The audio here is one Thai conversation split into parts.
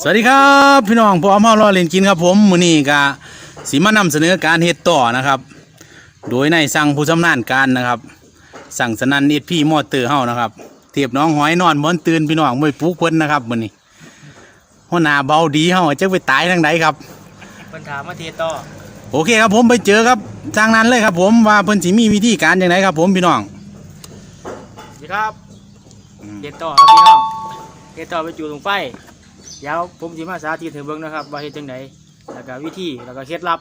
สวัสดีครับพี่น้องพอมาล้อเล่นกินครับผมมื้อนี้ก็สิมานำเสนอการเฮ็ดต่อนะครับ โดยในายสั่งผู้ชำนาญการนะครับ สั่งสนันเอ็ดพี่มอเตอร์เฮานะครับเทียบน้องหอยนอนบอนตื่นพี่น้องไม่ปลุกเพิ่นนะครับมื้อนี้หัวหน้าเบาดีเฮาจะไปตายทางใดครับเพิ่นถามมาเทต่อโอเคครับผมไปเจอครับทางนั้นเลยครับ ผมว่าเพิ่นสิมีวิธีการอย่างไรครับ ผมพี่น้องสวัสดีครับเทต่อครับพี่น้องเทต่อไปจูดลงไฟเดี๋ยวผมสิมาสาธิตให้เบิ่งนะครับ ว่าเฮ็ดจังไดแล้วก็วิธีแล้วก็เคล็ดลับ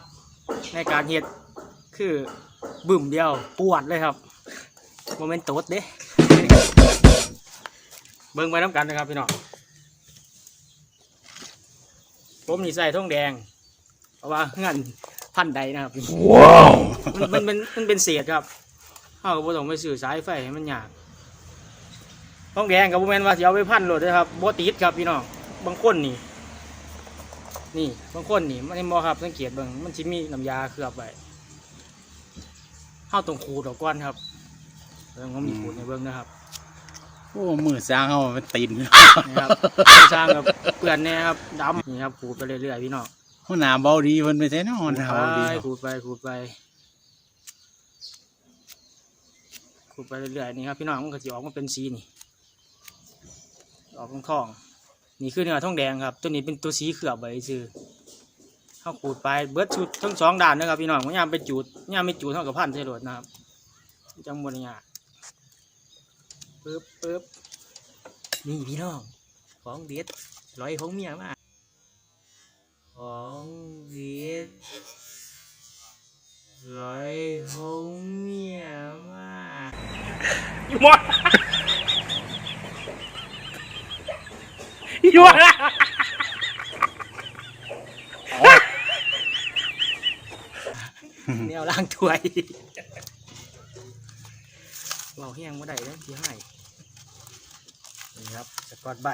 ในการเฮ็ดคือบึ้มเดียวปวดเลยครับโมเมนต์ตดเด้เบิ่งไปน้ำกันนะครับพี่น้องผมนี่ใส่ทองแดง เพราะว่าเงินพันใดนะครับว้าวมันมันมันมันเป็นเศษครับเขาก็บ่ต้องไปซื้อสายไฟให้มันยากต้องแดงกับบ่แม่นว่าสิเอาไปพันโหลดนะครับบ่ติดครับพี่น้อง บางคนนี่ นี่บางคนนี่มันบ่ครับสังเกตเบิ่งมันสิมีน้ำยาเคลือบไว้เฮาต้องขูดออกก่อนครับเบิ่งผมมีขูดในเบิ่งนะครับโอ้มือสร้างเฮามันตีนพี่น้องนะครับสร้างกับเปื้อนแน่ครับดำนี่ครับขูดไปเรื่อยๆพี่น้องหัวหน้าเบาดีเพิ่นไปใช้นอนหัวหน้าเบาดีไปขูดไปขูดไปขูดไปเรื่อยๆนี่ครับพี่น้องมันก็จะออกมาเป็นสีนี่ออกทองทองๆ นี่คือเนื้อทองแดงครับตัวนี้เป็นตัวสีเขือบไว้ซื่อเข้าขูดไปเบิร์ดชุดทั้งสองด้านนะครับพี่น้องมันยามไปจูดยามไปจูดเท่ากับพันใส่รถนะครับจังบนเนี่ยปึ๊บปึ๊บนี่พี่น้องของเด็ดร้อยของเมียมาของเวียดร้อยของเมียมาอยู่หมด ยู่หมดแนวล่างถ้วยเราแห้งมาได้แล้วที่ให้นี่ครับสกอตใบ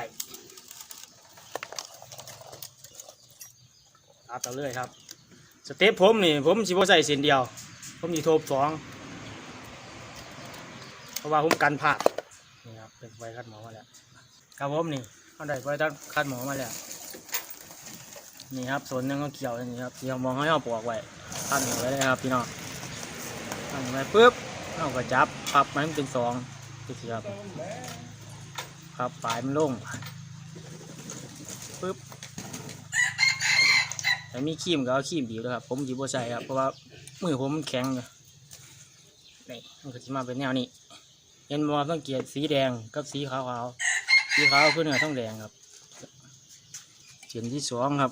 ตัดเอาเลยครับ สเต็ปผมนี่ ผมสิบ่ใส่เส้นเดียว ผมสิโทบสองเพราะว่าผมกันพลาดนี่ครับเป็นไฟคัดหมอมาแล้วครับผมนี่ เขาได้ไฟคัดหมอมาแล้วนี่ครับส่วนหนึงก็เกี่ยวนี่ครับที่เรามองให้เราปอกไว้พันไว้เลยครับพี่น้องพันไว้ปุ๊บเราก็จับพับมันเป็นสองที่สิครับพับปลายมันลงปุ๊บแต่มีครีมก็เอาครีมบีบด้วครับ ผมจีบใส่ครับเพราะว่ามือผมมันแข็งอยู่นี่มันก็จะมาเป็นแนวนี้เห็นว่าต้องเกียสีแดงกับสีขาวขาวๆ สีขาวคือเนื้อต้องแดงครับเสียนที่สองครับ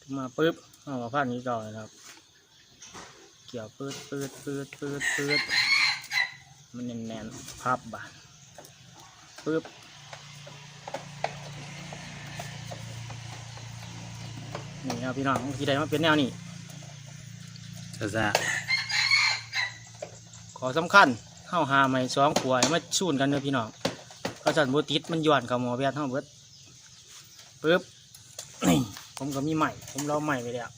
ขึ้นมาปุ๊บเอามาพันนี้ต่อนะครับ เกี่ยวปืดปืดปืดปืดปืดมันแน่นๆพับบานปุ๊บนี่ครับพี่น้องที่ใดมาเป็นแนวนี้ซะขอสำคัญเข้าหาใหม่สองขวายมาชูนกันเด้อพี่น้อง เขาจัดบูติดมันย้อนกับหมอแบทเท่าเบิดปึ๊บนี่ผมก็มีใหม่ ผมเล่าใหม่ไปแล้ว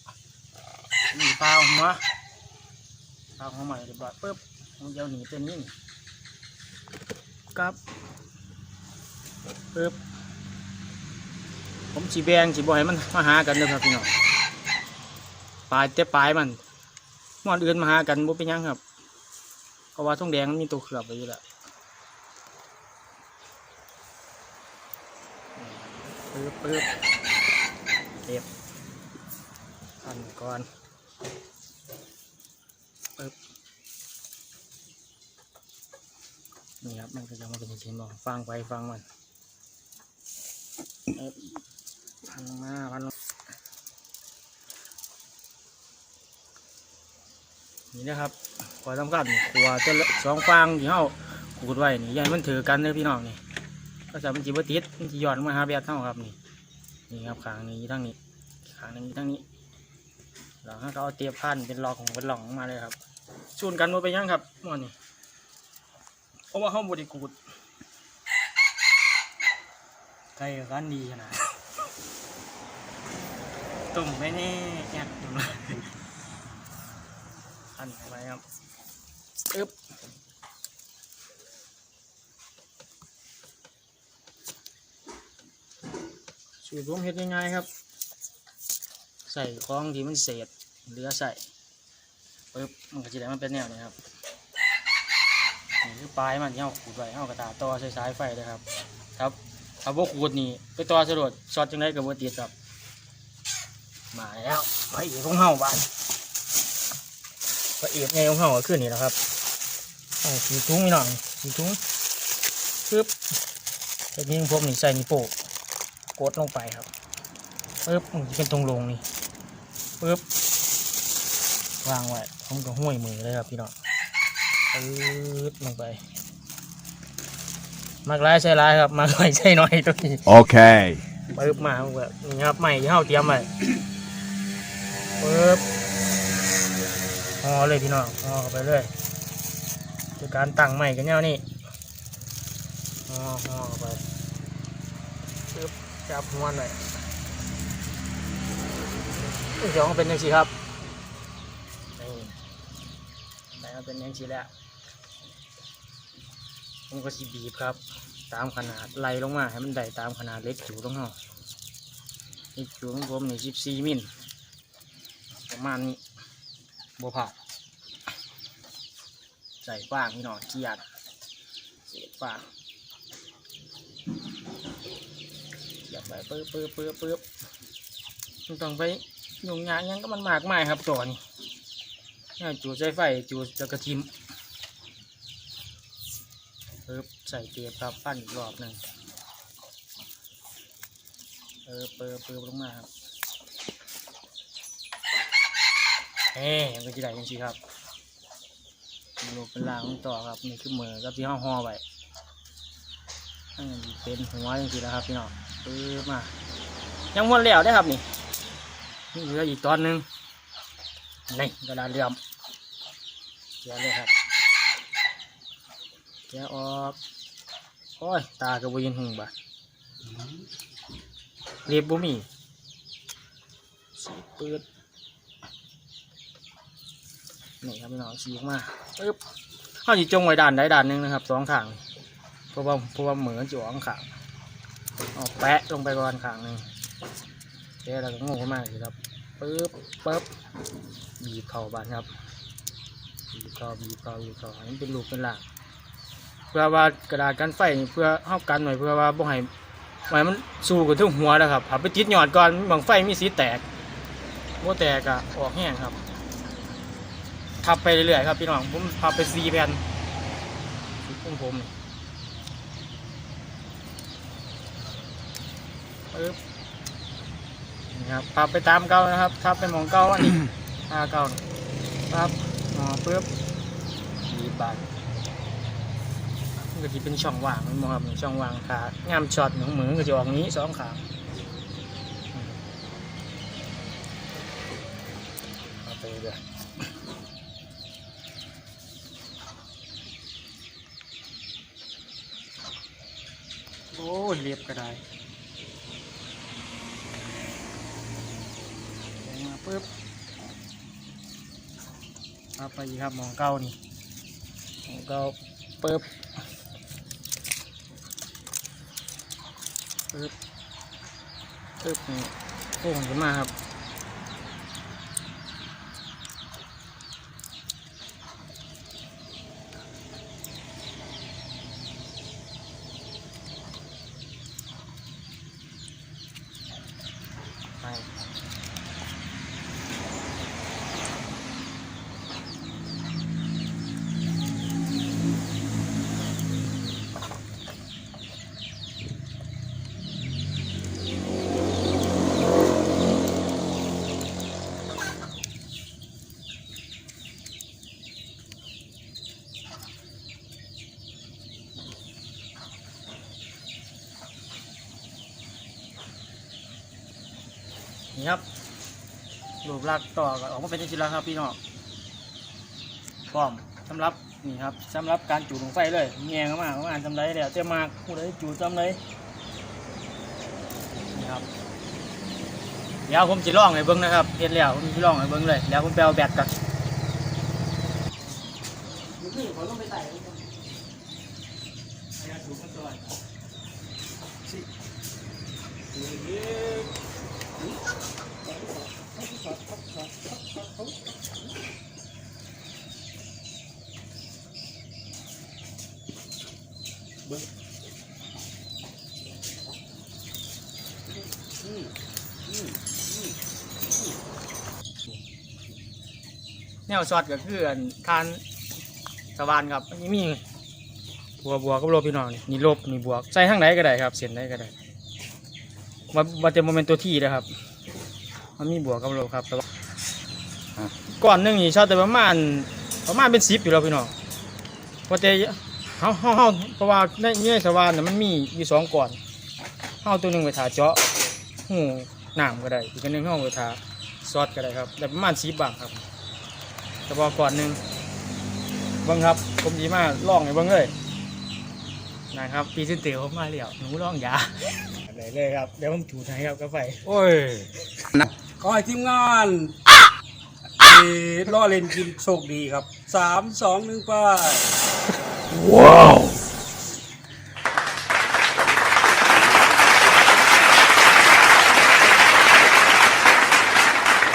นี่ปลาหัวปลาหัวใหม่เรียบร้อยปึ๊บผมจะเอาหนีตัวนี้นี่ครับปึ๊บผมสีแบงสีบอยมันมาหากันเด้อครับพี่น้องปลายแต่ปลายมันมอนอื่นมาหากันบ่เป็นยังครับเพราะว่าทองแดงมันมีตัวเคลือบไว้อยู่แล้ว ปึ๊บปึ๊บเรียบขั้นก่อนปึ๊บนี่ครับมันก็จะมาเป็นเส้นบอกฟังไปฟังมันเอิบพันลงมาพันลงนี่นะครับขอสำคัญขวจะสองฟางที่เฮาขูดไว้นี่ยันมันถือกันเลยพี่น้องนี่ก็จะมันจีบติดมันจีหย่อนมาหาแบบเท่าครับนี่ นี่ครับขางนี้ทั้งนี้ขางนี้ทั้งนี้หลังเขาเอาเตียบพันเป็นหลอกของเป็นหลองมาเลยครับชวนกันมาไปยังครับมันนี่เพราะว่าเขาบไดิกูดไก่กันดีขนาดตุ่มไม่แน่เนี่ยตุ่มพันไปครับอึ๊บ สูตรผมเฮ็ดง่ายๆครับ ใส่ของที่มันเศษเหลือใส่ปึ๊บมันก็จะได้มันเป็นแนวนี้ครับนี่คือปลายมันที่เราขูดไว้เอากระตาต่อใส่สายไฟเลยครับ ครับถ้าบ่ขูดนี่ไปต่อสะดวกช็อตจังไดก็บ่ติดครับ มาแล้วพระเอกของเฮาบ้านพระเอกไงของเฮาก็คือนี่แหละครับเอาสีทุ้งนี่หน่อยสีทุ้งปึ๊บแต่นี่ผมนี่ใส่นี่โปะ กดลงไปครับปึ๊บมันจะเป็นตรงลงนี่ปึ๊บวางไว้ผมก็ห้วยมือเลยครับพี่น้องปึ๊บลงไปมากร้ายใส่ร้ายครับมากน้อยใส่น้อยตัวนี้ Okay. ปึ๊บมาแบบนี่ครับใหม่ที่เฮาเตรียมไว้ปึ๊บห่อเลยพี่น้องห่อเข้าไปเลยคือการตั้งใหม่กันแนวนี้ห่อห่อเข้าไปปึ๊บ จับหัวหน่อยเดี๋ยวมันเป็นยังไงครับนี่ได้มาเป็นยังไงแล้วผมก็สิบีบครับ ตามขนาดไล่ลงมาให้มันได้ตามขนาดเล็กจูตรงเฮาเล็กจูของผมนี่สิบสี่มิลประมาณนี้บวผ่าใส่ฟางพี่น้องเกียดเสียฟาง เกียดไปปื๊บปื๊บปื๊บปื๊บมันต้องไปยุ่งยากยังก็มันมากมายครับตัวนี้เนี่จูดใส่ไฟจูดจะกระทิมปึ๊บใส่เกียบครับปั้นอีกรอบหนึ่งเออเปิดเปิดลงมาครับเอ๊มันก็จะได้ยังสิครับลูเป็นลางต่อครับนี่คือมือกับที่ห้อห่อไว้อันนี้เป็นหัวยังสิแล้วครับพี่น้อง ปึ๊บมา ยังหมดแล้วได้ครับนี่นี่เหลืออีกตอนหนึ่งนี่กระดาษเหลี่ยมเขียเลยครับแกะออกโอ้ยตากระบุยินหงบะเรียบบุมีสีปืดนี่ครับพี่น้องสีออกมาปึ๊บเขาจะจงไว้ด้านใดด้านหนึ่งนะครับสองข้างเพราะว่าเพราะว่าเหมือนจ่วงข้าง เอาแปะลงไปก่อนขางหนึ่งแกะแล้วก็งูขึ้นมาสิครับปึ๊บปึ๊บบีบเข่าบานครับบีบเข่าบีบเข่าบีบเข่าให้มันเป็นลูกเป็นหลางเพื่อว่ากระดาษกันไฟนี่เพื่อเฮากันไว้เพื่อว่าบ่ให้ไว้มันสู้กับทุกหัวนะครับเอาไปติดหยอดก่อนบางไฟมีสีแตกบ่แตกอะออกแห้งครับพับไปเรื่อยๆครับพี่น้องผมพับไปสี่แผ่นของผมนี่ ปึ๊บนี่ครับพับไปตามเก่านะครับพับไปหมองเก่าอันนี้ห้าเก่านี่พับอ๋อปึ๊บยีบบาทก็จะเป็นช่องว่างมันมองครับช่องว่างขางามช็อตของมือก็จะออกนี้สองขาเอาไปเลยโอ้เรียบก็ได้ลงมาปุ๊บเอา ไปอีกครับมองเก้านี่มองเก้าปุ๊บปึ๊บปึ๊บนี่โค้งขึ้นมาครับ นี่ครับรูปลักษณ์ต่อก็ออกมาเป็นชิ้นละครับพี่น้องพร้อมสำหรับนี่ครับสำหรับการจูดลงไฟเลยแงงมาเข้ามาจำได้แล้วเต็มมากผู้ใดจูดจำเลยนี่ครับเดี๋ยวผมจะลองให้เบิ้งนะครับเห็นแล้วผมจะลองให้เบิ้งเลยแล้วผมไปเอาแบตกันผมต้องไปใส่สิ แนวช็อตก็คืออันทานสวานครับอันนี้มีบัวบัวกับโลบพี่น้องนี่นี่ลบนี่บวกใส่ทางไหนก็ได้ครับ เส้นไหนก็ได้ว่าว่าจะโมเมนตัวที่นะครับ มันมีบวกกับโลบครับแต่ว่าก่อนหนึ่งนี่ชอตแต่ประมาณประมาณเป็นสิบอยู่แล้วพี่น้องว่าแต่ เฮาเฮาเฮาเพราะว่าในในสวานน่ะมันมีอยู่สองก่อนเฮาตัวหนึงไปถาเจาะหูน้ำก็ได้ อีกอันหนึงเฮาไปถาซอสก็ได้ครับแต่ประมาณสิบบาทครับแต่พอก่อนหนึ่งเบิ้งครับ ผมดีมากลองให้เบิ้งเลยนะครับปีเซนเตอร์ผมมาแล้วหนูลองยาอะไรเลยครับเดี๋ยวผมถูให้ครับกาแฟโอ้ยนะขอให้ทีมงานเอ่อล่อเล่นกินโชคดีครับสามสองหนึ่งไป ว้าว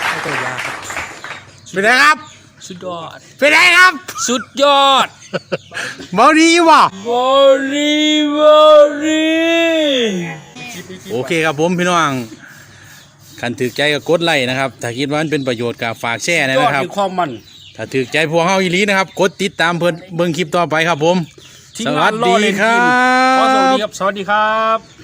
ไม่ตัวยาครับเป็นไงครับ สุดยอด เป็นไงครับ สุดยอดเบาดีว่ะ บอลีบอลีโอเคครับผมพี่น้องคันถือใจก็กดไลค์นะครับ ถ้าคิดว่ามันเป็นประโยชน์ก็ฝากแชร์ยอนะดครับในความมัน ถ้าถือใจพวกเฮาอีหลีนะครับ กดติดตามเพิ่นเบิ่งคลิปต่อไปครับผมทีมสงาวันสล่อดีเล่นคกิรันขอสวัสบดีครับ สวัสดีครับ